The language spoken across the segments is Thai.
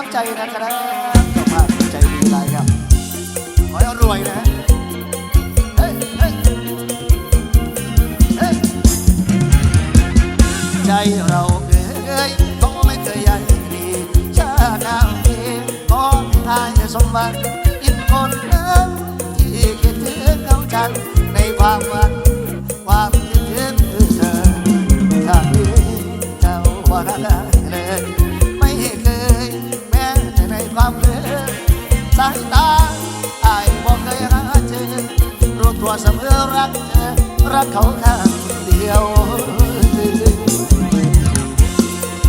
น้ำใจนะครับจ้าภาใจดีหลายครับ ขอให้รวยนะเฮ้ยเฮ้ยเฮ้ยใจเราเอ่ยก็ไม่เคยใหญ่ดีชาติหน้าเองขอทายสมหวังอินคนนั้นที่คิดถึงเขาจังในความหวังความคิดถึงคือเธอถ้ามีเจ้าว่าได้เลย เสมอรักเธอรักเขาข้างเดียว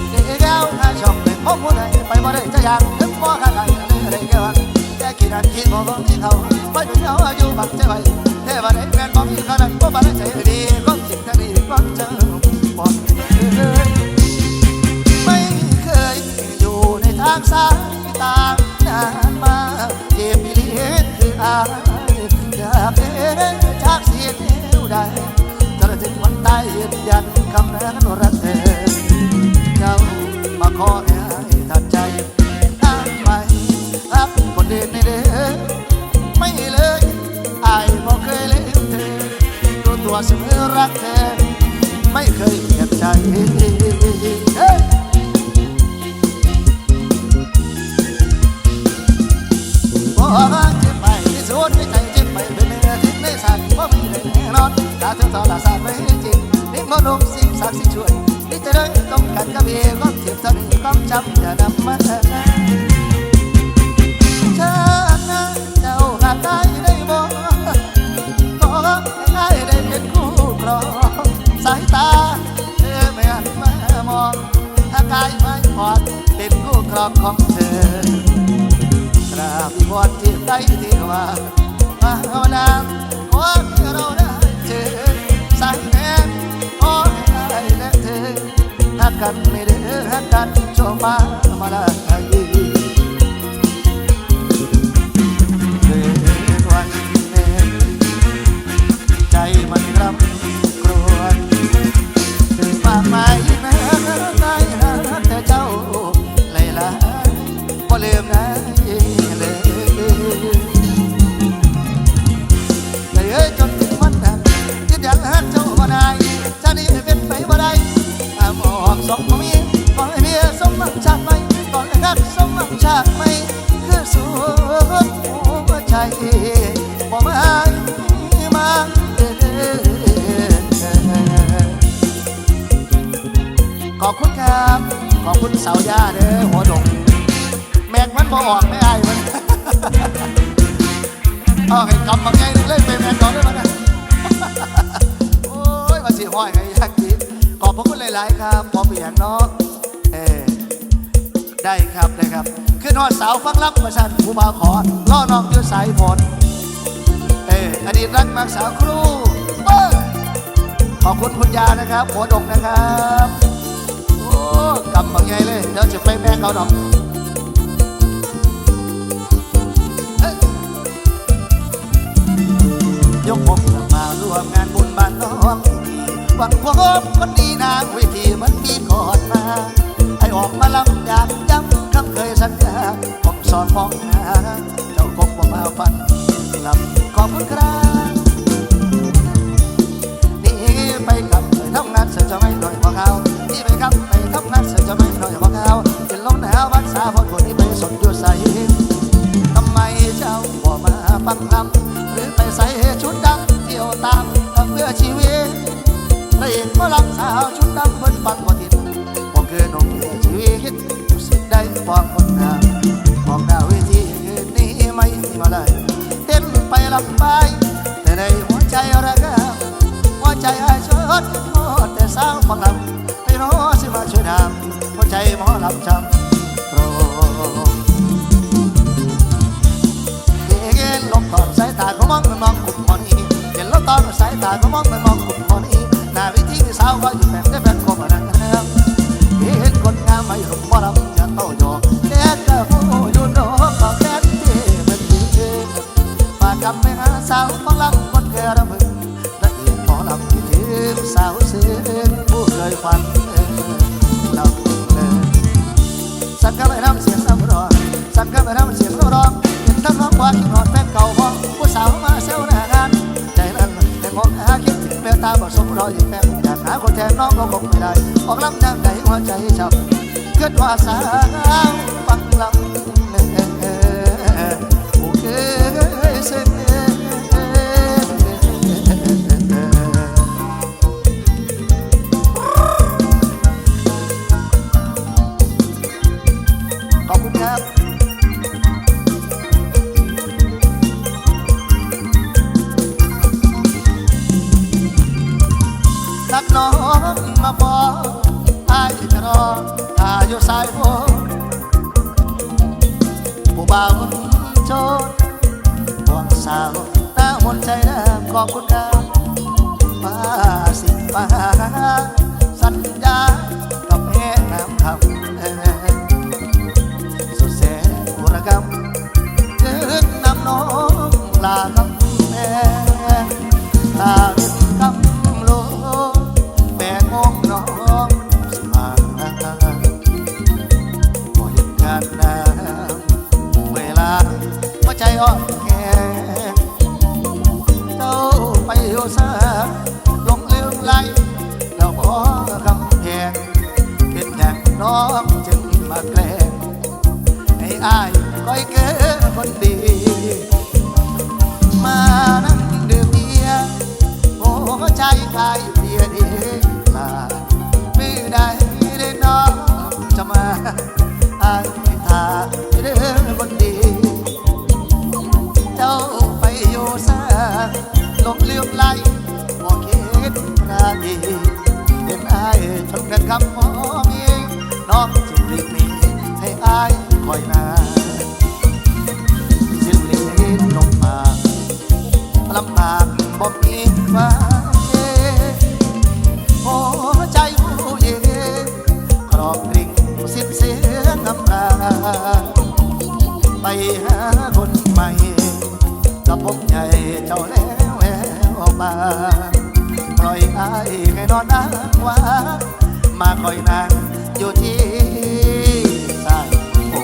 เดี๋ยวถ้าชอบเป็นพ่อผู้ใดไปบ่ได้จะอยากถึงบ่ขนาดนั้นเลยแค่ว่าแค่คิดอันคิดบ่บ่มีเขาไม่เป็นเขาอายุบักใจไว้เทวดาแม่นบ่มีขนาดบ่บ่ได้ใจดีก็จริงแท้ดีก็เจอบ่เคยไม่เคยอยู่ในทางสายตา นานมาเจ็บอีเลียนคืออาากเสียงเดียวใดกระถึงวันตายยืนยันคำนั้นรักเธอเจ้ามาขอให้ทัดใจทางไปรับคนเดินในเด้อไม่เลยอายบอกเคยลืมเธอรู้ตัวเสมอรักเธอไม่เคยเก็บใจเฮ้ยบ่ว่า น่นอนถ้าเธอต่อละสาดไม่จริงนี่มนุษย์สิ่งศักสิช่วยนี่จะได้ต้องกันกับเอก็เทียบเท่านี้ความจำจะนำมาแทนชาติหน้าเจ้าหากได้ได้บ่ขอให้ได้ได้เป็นคู่ครองสายตาเธอไม่หันมามองถ้ากายไม่พอดเป็นคู่ครองของเธอกราบวอนที่ใดที่ว่ามา กันไม่เด้หักกันโชว์มามาลายีคืนวันเน้นใจมันรำครวญมากมาย บ่มามาขอบคุณครับ ขอบคุณเสาวยาเด้อหัวดง แมงมันบออกไม่อายมันเอาให้กำมางไงเล่นไปแมงก่อนได้ไหมนะโอ้ยมาสิห้อยไงอยากกินขอบพระคุณหลาย ๆ ครับพอเปลี่ยงเนาะเออ ได้ครับได้ครับขึ้นหอดเสาฟังรับประชันผู้มาขอล่อน้องอยู่สายฝนเอออดีตรักมากสาวครูเอ้ยขอบคุณคุณยานะครับหัวดกนะครับโอ้กำมาไงเลยเดี๋ยวจะไปแมงเขาดอกยกผมมาร่วมงานบุญบ้านน้องหวังพบคนดีนางเวทีมันมีก่อนมา ออกมาลำยากย้ำคำเคยสัญญาผมสอนมองหาเจ้าคงบ่มาฟันลำขอบคุณครับนี่ไปกับไปทำงานเสร็จจะไม่หน่อยพอเขานี่ไปกับไปทำงาน ลำไป แต่ในหัวใจระกำหัวใจอาชดทอดแต่สาวฟังลำไม่รู้สิมาช่วยนำหัวใจหมอลำจำโปรดเห็นลมตอนสายตาเขามองมันมองกลุ่มคนนี้เห็นลมตอนสายตาเขามองมันมองกลุ่มคนนี้นาวิธีที่สาวก็อยู่แบบได้แฟนคบกันนะครับเห็นคนงามไม่หลงบ่ลำำไม่หาสาวฟังลำคนเคยระมึงละเอียดหมอลำที่ถึงสาวเสือผู้เคยฝันเราเลยสักก็ไม่น้ำเสียงสำรองสั่นกันไปทำเสียงร้ บ่มีฟ้าเย็นหัวใจผู้เย็นกรอกกริ่งสิ้นเสียงน้ำตาไปหาคนใหม่กับผมใหญ่เจ้าแล้วแววมาปล่อยอายให้นอนอ้างว่ามาคอยนางอยู่ที่ใต้โอ้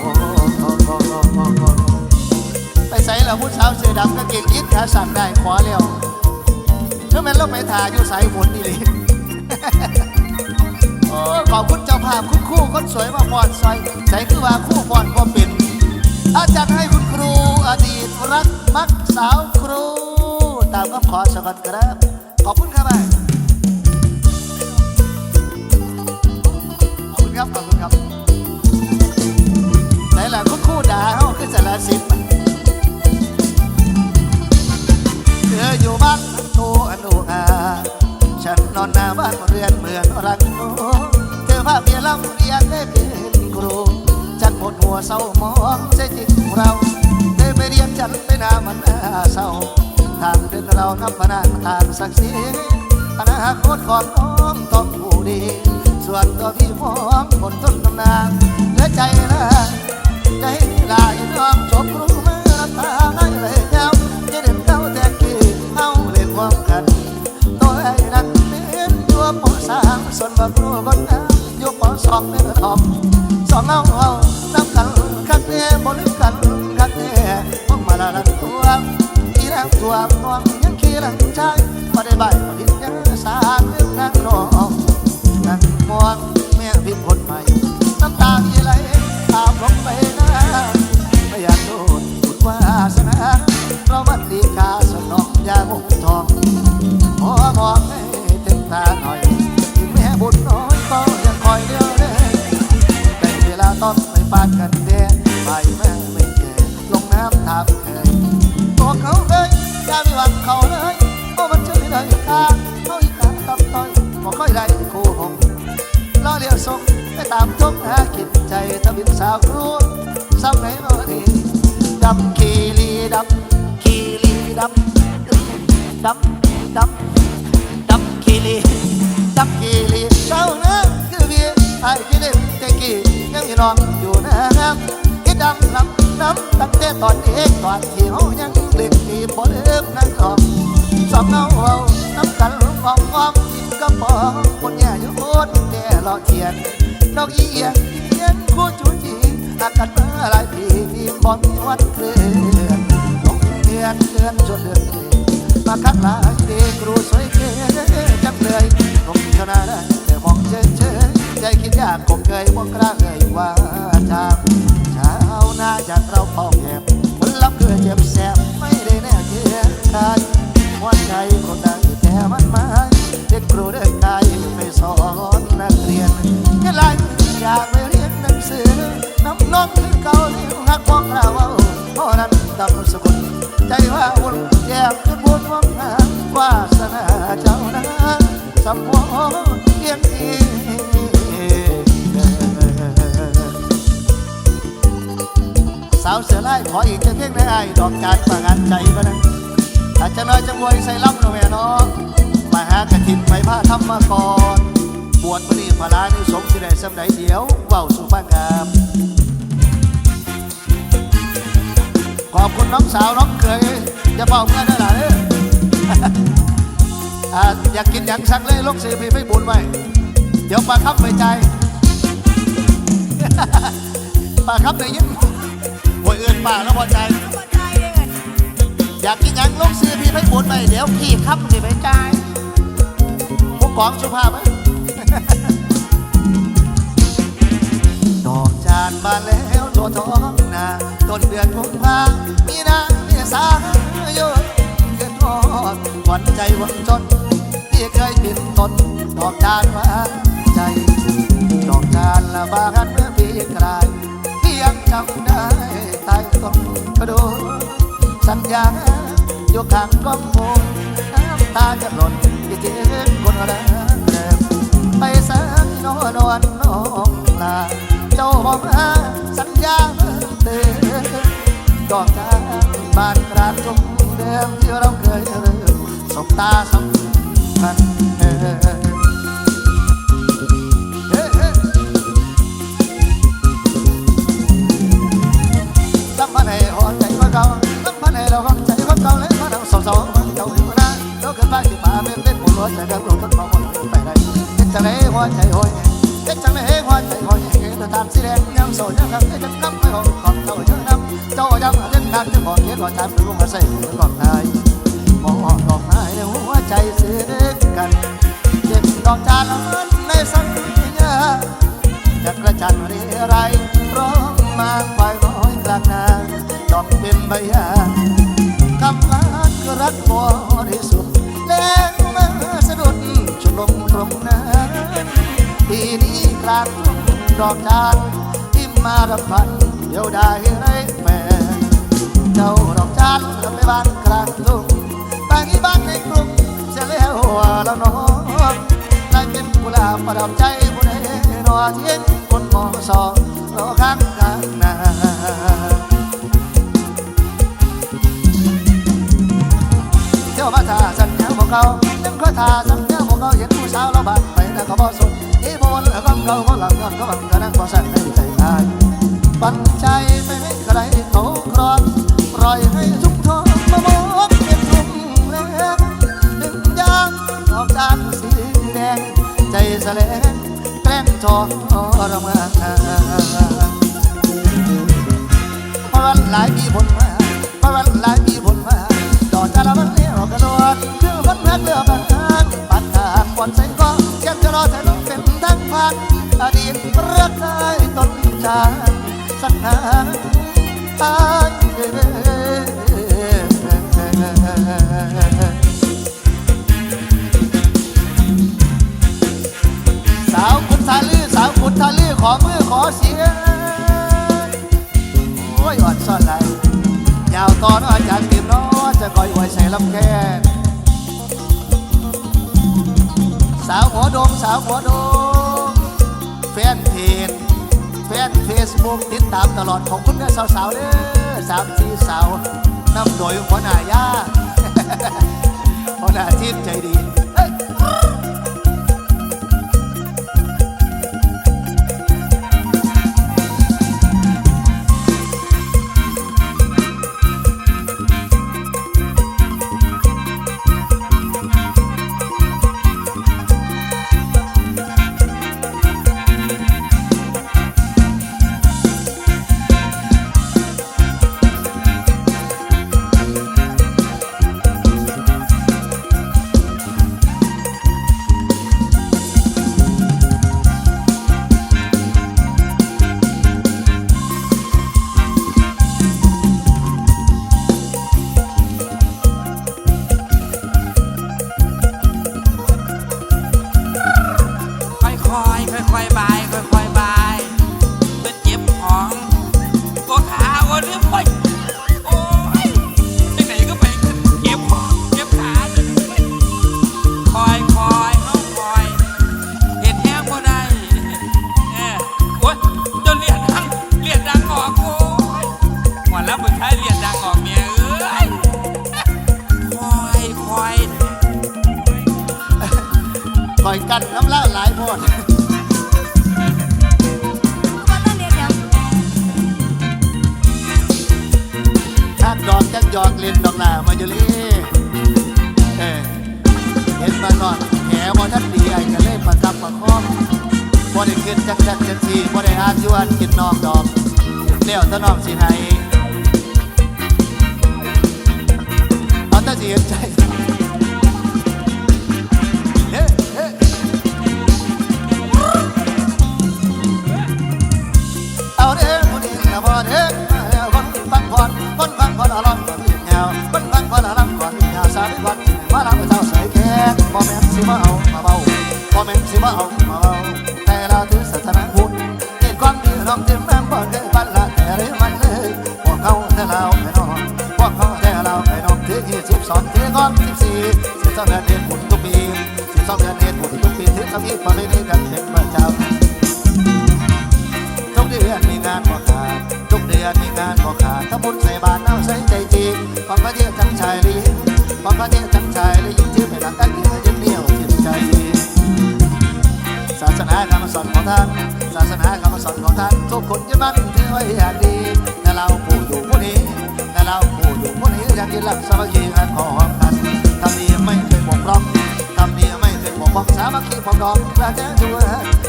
ไปใส่ล้วผู้สาวเสื้อดำก็เก่งยิดขาสั่นได้ขวาเร็ว อแม่นเราไปถ่ายอยู่สายฝนนี่เลยโอ้ขอบคุณเจ้าภาพคุณครู่คนสวยมาฟอนซอยใส่คือว่าคู่ฟอนก็เป็นอาจารย์ให้คุณครูอดีตรักมักสาวครู ตามคำขอสวัสดีครับ ขอบคุณครับไปขอบคุณครับ ขอบคุณครับไหนล่ะคุณครูด่าเขาคือสารสิบเธ อยู่บ้านโตอนุอาฉันนอนหน้าบ้านเรือนเหมือนรังโนเธอพาเมียลำเรียนได้เป็นครูฉันหมดหัวเศร้ามองเสียจริงเราเธอไปเรียนฉันไปหน้ามันน่าเศร้าทางเดินเรานับพนานทานศักดิ์ศรีอนาคตของน้องต้องผู้ดี ส่วนตัวพี่มองบนต้นตำนานเหลือใจละใจลายน้องจบรู้ บักรู้คนนะอยู่ปอสองเนื้อทอมสองเอาเอาน้ำกันคักแน่บนกันคักแน่พวกมาละลันตัวอีแรงตัวน้องยังขี้หลังใจมาได้ใบาย ดดำน้ำน้ำตั้งแต่ตอนเด็กตอนที่เขายังเด็กที่บ่เลิกนั่งทองสองเอาเอาน้ำกันมองมองกินกระป๋องคนแย่อยู่โคตรแต่รอเทียนดอกอีเอียงเอียงคู่จูจีหักกันมาหลายปีบ่มีวันเคลื่อนลงเรียนเดือนจนเดือนเดือนมาคัดลายปีครูสวยเก๋จังเลยลงชนะได้แต่มองเฉยเฉยใจคิดยากคงเคยบ่กล้าเอ่ยว่าจาง ชาวนาจากเราเป่าแยบมันรับเพื่อเจ็บแสบไม่ได้แน่เกียกันหัวใจคนใดแต่มันมาเด็กครูเด็กกายไปสอนนักเรียนยังไงอยากไปเรียนหนังสือน้ำน้องคือเก่าที่หักบอกเราเพราะนั้นดำสกุลใจว่าวุ่นแยบจนบุญวังหาวาสนาเจ้านะสมองเกียงดี สาวเสือไล่ขออีกจะเพียงได้ดอกการประงานใจมางอาจจะน้อยจะบวยใส่ล้ำหน่อยเนาะมาหากระถินไปผ้าทำมาก่อนบวชมณีพลาในสงสิได้สำไหนเดียวเว้าสู่ฟังามขอบคุณน้องสาวน้องเคยจะเป่าเมื่อได้หล่ะเด้ออ่าอยากกินอย่างสั่งเลยลูกสีพี่ไปบุญไว้เดี๋ยวปลาครับไปใจปลาครับได้ยิน โอ้ยเอื่นป่าแล้วพอใจ อยากกินหยังลงซื้อพี่ไปบุญไปเดี๋ยวพี่ครับสิไปจ่ายผู้กองสุภาพไหมดอกจานบานแล้วตัวท้องนาต้นเดือนกุมภามีนาเมษาโยนเกิดทอดหวันใจหวังจนที่เคยบินตนดอกจานว่าใจ ดอกจานละบาน สัญญาอยู่ข้างกล้องโมน้ำตาจะหล่นคิดถึงคนรักไปสักนอนนอนน้องลาเจ้าบอกมาสัญญาเมื่อเตือนดอกทางบ้านกราดตรงเดิมที่เราเคยเริ่มสบตาสัมพันธ์เฮ้เวใจกับลูกต้นมองคนไปได้เป็ดจังเลยหัวใจหัวใจเป็นจังเลยหัวใจหัวใจเดินตามสีแดง ดอกจานที่มาดับพันเดียวได้ไรแฟนเจ้าดอกจานแล้วไปบ้านกลางทุ่งบางที่บ้านในกรุงเสียแล้วแล้วน้องได้เป็นกุหลาบประดับใจผู้ใดนอเทียนคนมองสองรอข้างกลางนาเที่ยวมาทาสัญญาของเขายังคอยทาสัญญาของเขาเห็นผู้สาวเราบานไปแต่เขาบ่อีโบน แล้วก็เขาเขาหลังกันก็บังกันนั่งบ่สั่นให้ใจตายปันใจไม่ไม่ใครเขาครองปล่อยให้ทุกทองมามองเป็นทุ่งแรงดึงยางดอกจานสีแดง ใจแสลงแกล้งทรมานพราะวันหลายปีผลมาพราะวันหลายปีผลมาดอกจานมันเลี้ยวกระโดดคือคนแพ้เลือ ดีตรักได้ต้นจานสักนานตายสาวคุณทาลือสาวคุณทาลือขอมือขอเสียงโอ้ยอ่อนซ่อนไหลยาวตอนอาจารย์ติมน้อจะคอยไว้ใส่ลำแค่สาวหัวดงสาวหัวดงแฟนเพจแฟนเฟซบุ๊กติดตามตลอดของคุณเนี่ยสาวๆเด้อสามสี่สาวนำโดยหัวหน้ายาหัวหน้าทีมใจดี ดอกจักหยอกเล่นดอกหน้ามาอยู่ลีเออเห็นมาก่อนแหบ่ทันดีไอ้ก็เลยประกับประคองบ่ได้ขึ้นจักจักจักทีบ่ได้อาชวนกินนอกดอกเลี้ยวตะน้องสิให้เอาแต่สิเห็นใจเฮ้เฮ้เอาเด้อผู้นี้นะบ่เด้อ บ่แม่นสิมาเอาเบาแต่เราถือศาสนาพุทธเกิดความดีน้องเต็มแม่งบ่เคยพันละแต่เรื่องมันเลยพวกเขาแต่เราไม่นอนพวกเขาแต่เราไม่นอนถือยี่สิบสองถือก้อนสิบสี่สิบสองเดือนเดือนบุญทุกปีสิบสองเดือนเดือนบุญทุกปีถือคำนี้ประเพณีกันเป็นประจำทุกเดือนมีงานบ่ขาดทุกเดือนมีงานบ่ขาดถ้าบุญใส่บาตรเอาใส่ใจจริงความพระเดียทั้งชายละหญิงความพระเดียทั้าำสอนของท่าน ศาสนาคำสอนของท่าน ทุกคนยึดมั่นถือไว้อย่างดีแต่เราผู้อยู่ผู้นี้แต่เราผู้อยู่ผู้นี้อยากยึดหลักสามัคคีกันของกันทำดีไม่เคยบกพร่องทำดีไม่เคยบกพร่องสามัคคีพร้อมดองและแท้ชัวย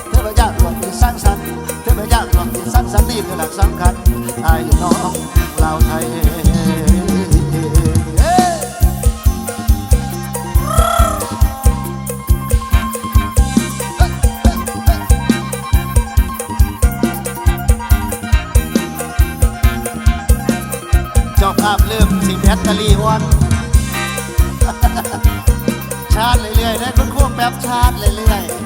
เทพเจ้ารวมที่สร้างสรรค์เทพเจ้ารวมที่สร้างสรรค์นี่คือหลักสำคัญไอ้น้องเราไทย ตเตอรี่วัน ชาร์จเรื่อยๆนะคุณครูแป๊บชาร์จเรื่อยๆ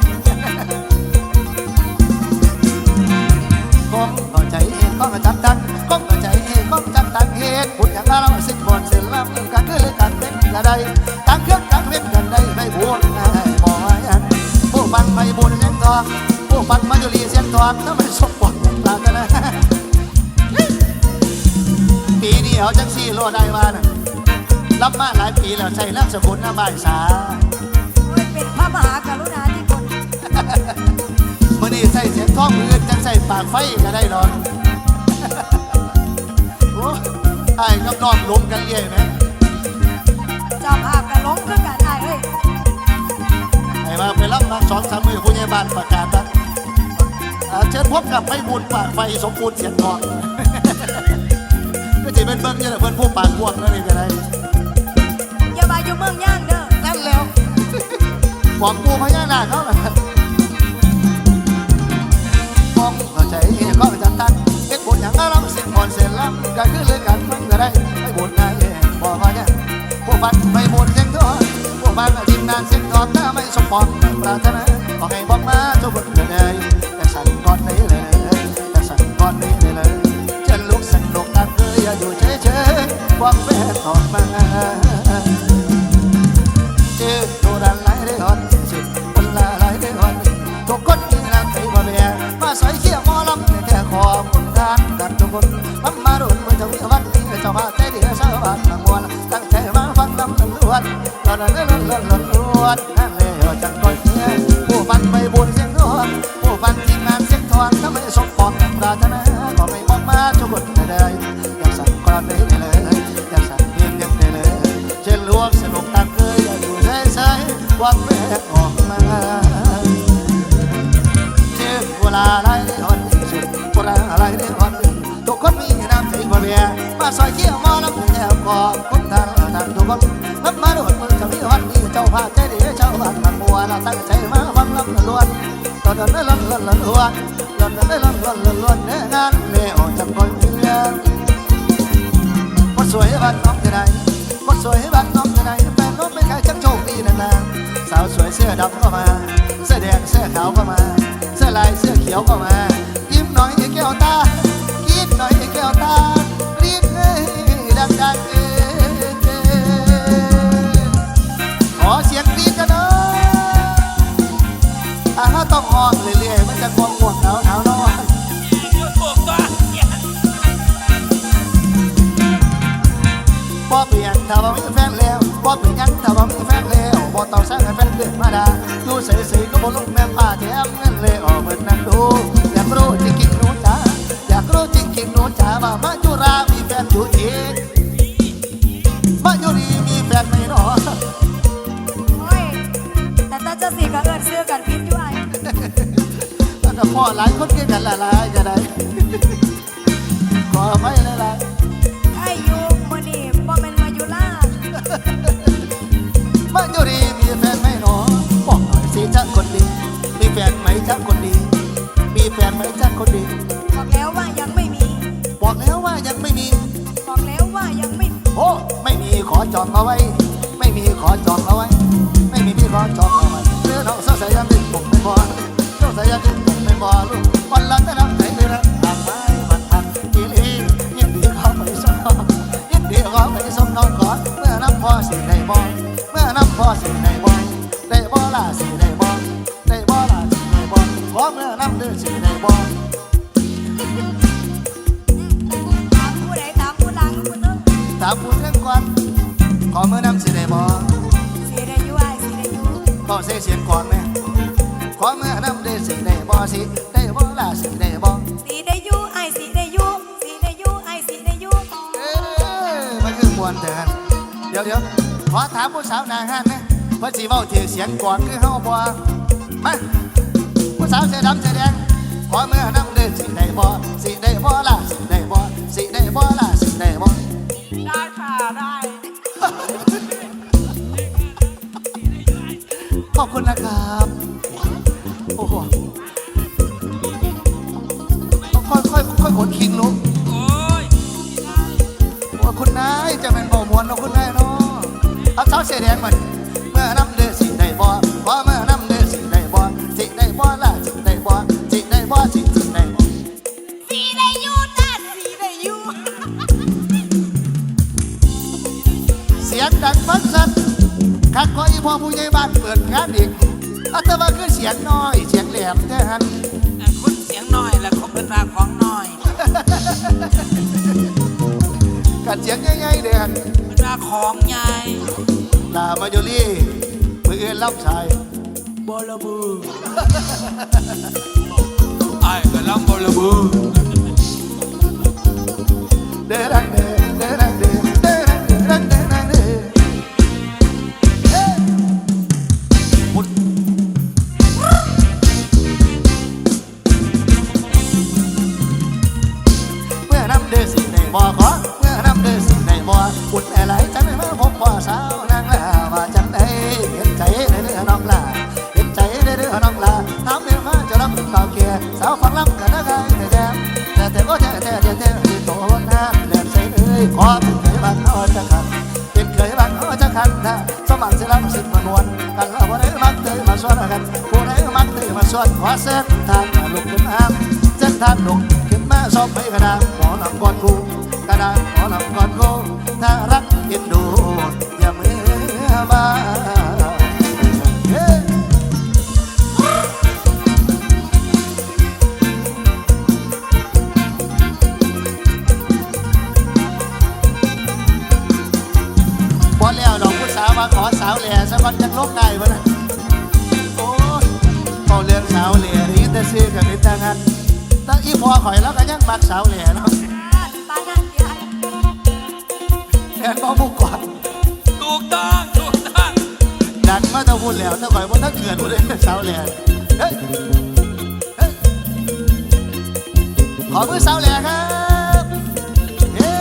ก้องเข้าใจเองก้องจับตังก้องเข้าใจเองก้องจับตังเหตุบุญอย่างเราสิ้นบนเสร็จแล้วกันคือกันเป็นกระไดตั้งเครื่องตั้งเว้นกันได้ไม่บุญนะบ่ยันผู้ฟังไม่บุญเสียงทองผู้ฟังมาจุลีเสียงทองถ้าไม่สมบูรณ์ปรา ปีนี้เอาจังซี่โลได้มาน่ะรับมาหลายปีแล้วใช้นักสกุลน้ำบ่ายสาเป็นพระมหากรุณาธิคุณเมื่อนี้ใส่เสียงท้องมือจังใส่ปากไฟก็ได้นอนโอ้ไอ้กับน้องล้มกันเรื่อยไหมเจ้าภาพกระล้มขึ้นกันได้เอ้ยไอ้มาไปรับมาสองสามมือผู้ใหญ่บ้านประกาศนะอ่าเชิญพบกับไฟบุญปากไฟสมบูรณ์เสียงทอง ก็จะเป็นเบิ้งเยอะเพื่อนผู้ปากพวงนั่นเองก็ได้อย่ามาอยู่เมืองย่างเด้อนั่นแล้วบอกกูพญานาคเขาแหละมองเข้าใจก็จะตั้งเก็บบุญอย่างเราสิ้นผ่อนเสร็จแล้วก็คือเลยกันมันก็ได้ไม่บุญนายบอกว่าเนี่ยผู้ฟันไม่บุญเสียงทองผู้ฟันทีมงานเสียงทอถ้าไม่สมปองปรารถนาขอให้บอก ความแฝงออกมาชื่อตัวดันไหลได้หอนสุดคนละไหลได้หอนทุกคนมีน้ำใจบ่แม่มาใส่เขี้ยวมอลำในแก่ขอคุณทานกันทุกคนทำมาโดนเมื่อจะมีวันนี้เจ้ามาใจเดียวชาวบ้านทั้งมวลตั้งใจมาฟังลำตำรวจตอนนั้นล้นล้นล้นล้วนนั่นเลยจังก้อยเนื้อผู้ฟันไม่บุญเสียงทองผู้ฟันทีมงานเสียงทองถ้าไม่สมปองปรารถนาก็ไม่บอกมาทุกคนได้ ส่ๆวันแม่ออกมาเช่นเวลาไรได้หอนสุดเวลาอะไรได้หอนทุกคนมีน้ำใจบ่เบียมาซอยเกี่ยวมาลำแอบกอบคุณทางทางทุกคนรับมาโดดมือจะมีวันนี้เจ้าพาใจดีเจ้าบ้านมันมัวเราตั้งใจมาฟังลำล้วนตอนนั้นล้วนล้วนล้วนตอนนั้นล้วนล้วนล้วนเนื้องานเลี้ยวจังคอยเพียงคนสวยบ้านน้องจะไหนคนสวยบ้านน้องจะไหน เสื้อดำก็มา เสื้อแดงเสื้อขาวก็มา เสื้อลายเสื้อเขียวก็มา ยิ้มหน่อยที่แก้วตา บอกหน่อยสิจ๊ะคนดี มีแฟนไหมจ๊ะคนดี มีแฟนไหมจ๊ะคนดี บอกแล้วว่ายังไม่มี บอกแล้วว่ายังไม่มี บอกแล้วว่ายังไม่โอ้ ไม่มีขอจองเอาไว้ ไม่มีขอจองเอาไว้ ไม่มีพี่ขอจอง ควนเถินเดี๋ยวเดี๋ยวขอถามผู้สาวหนางานนะเพื่อสิเว้าถือเสียงก่อนคือเฮาบ่มาผู้สาวเสื้อดำเสื้อแดงขอเมื่อน้ำได้สิได้บ่สิได้บ่ล่ะสิได้บ่สิได้บ่ล่ะสิได้บ่ได้ค่ะได้ขอบคุณนะครับโอ้โหค่อยค่อยค่อยขนคิงลูกายจะเป็นบ่มวนเนาคุณนายเนาะเอาเท้าเสียแดงมันเมื่อน้ำเดือดสิได้บ่พอเมื่อน้ำเดือดสิได้บ่สิได้บ่ล่ะสิได้บ่สิได้บ่สิสิได้บ่สีได้อยู่จ้าสีได้อยู่เสียงดังฟังสันคักขออีพ่อผู้ใหญ่บ้านเปิดงานอีกอัตมาคือเสียงน้อย เสียงแหลมแต่หันคุณเสียงน้อยแล้วเขาเป็นมาของน้อย กัดเสียงใหญ่ๆเดือนเป็นมาของใหญ่ลามาอยู่ลี่มืออื่นรับชายบอลบูไอ้กำลังบอลบูเด้อดังเด้อ สวนขอเส้นทางลุกขึ้นอ้ามเส้นทางลุกขึ้นมาสอบไปกระดาษหมอนำกอนกูกระดาษหมอนำกอนกูถ้ารักเอ็นดูอย่าเมื่อมาพอแล้วดอกผู้สาวมาขอสาวแหล่สักวันจะลบได้บ่นะ สาวแหล่นี่แต่ซื้อกันนี่แต่งานตั้งอีพอข่อยแล้วก็ยังมักสาวแหล่เนาะปานั่นยายแทนพ่อผู้ก่อนถูกต้องถูกต้องดังมาแตะพูดแล้วถ้าข่อยบ่ถ้าเกิดบ่ได้สาวแหล่เฮ้ยเฮ้ยขอมือสาวแหล่ครับเฮ้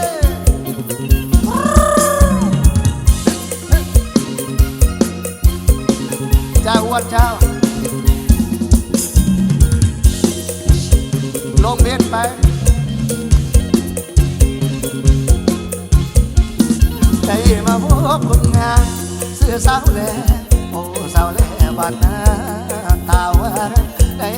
เจ้าอ้วนเจ้า ลงเบียนไปใจมาพบคนงานเสื้อสาวแหล่โอ้สาวแหล่บ้านนาตาวันได้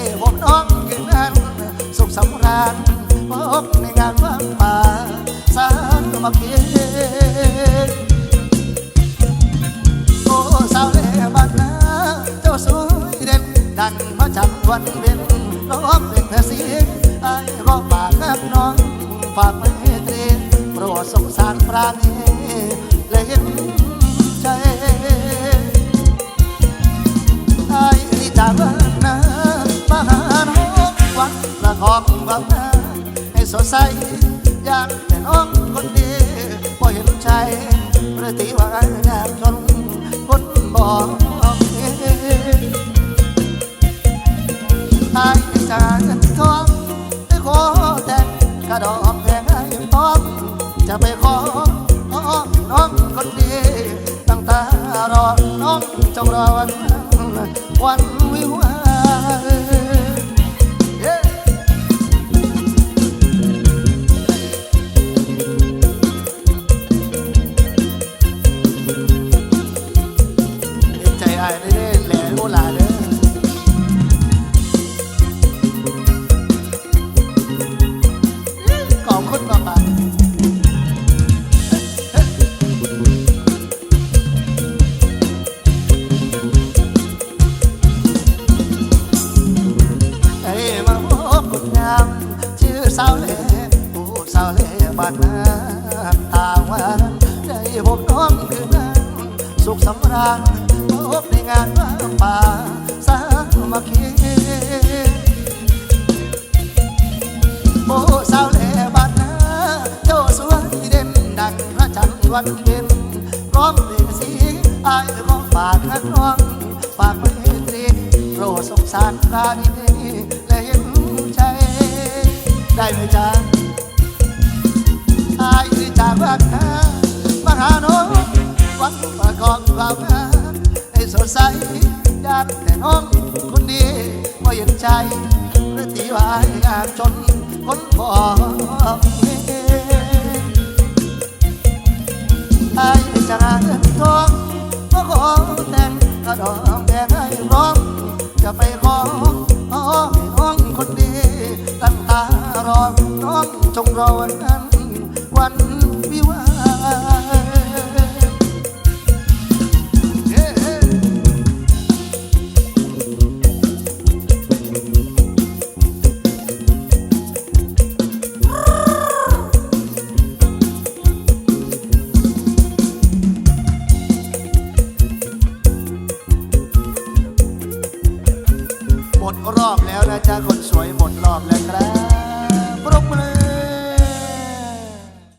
พบน้องคืนนั้นสุขสำราญพบในงานว่างป่าสารมาเพียงโอ้สาวเล่บ้านนาเจ้าสวยเด่นดังพระจันทร์วันเพ็ญร้องเพลงเพเสียงไอ้ก็ฝากกับน้องฝากไมตรีโปรดสงสารปราณีและเห็นใจไอ้ที่จากบ้านนามาหาน้องวัดประคองควานให้สดใสอยากแต่น้องคนดีพอเห็นใจประติว่าอยากจนคนบอกเองตายจา กระดอกแพงให้อมจะไปขอขอน้องคนดี ตั้งตารอน้องจงรอวันวันวันวิวา แต่น้องคนดีพอเห็นใจหรือตีวาอยากจนคนบอกอายที่จะหาเงินทองมาขอแต่งกระดองแดงให้ร้อมจะไปขอขอให้น้องคนดีตั้งตารอน้องจงรอวันนั้นวันวิวา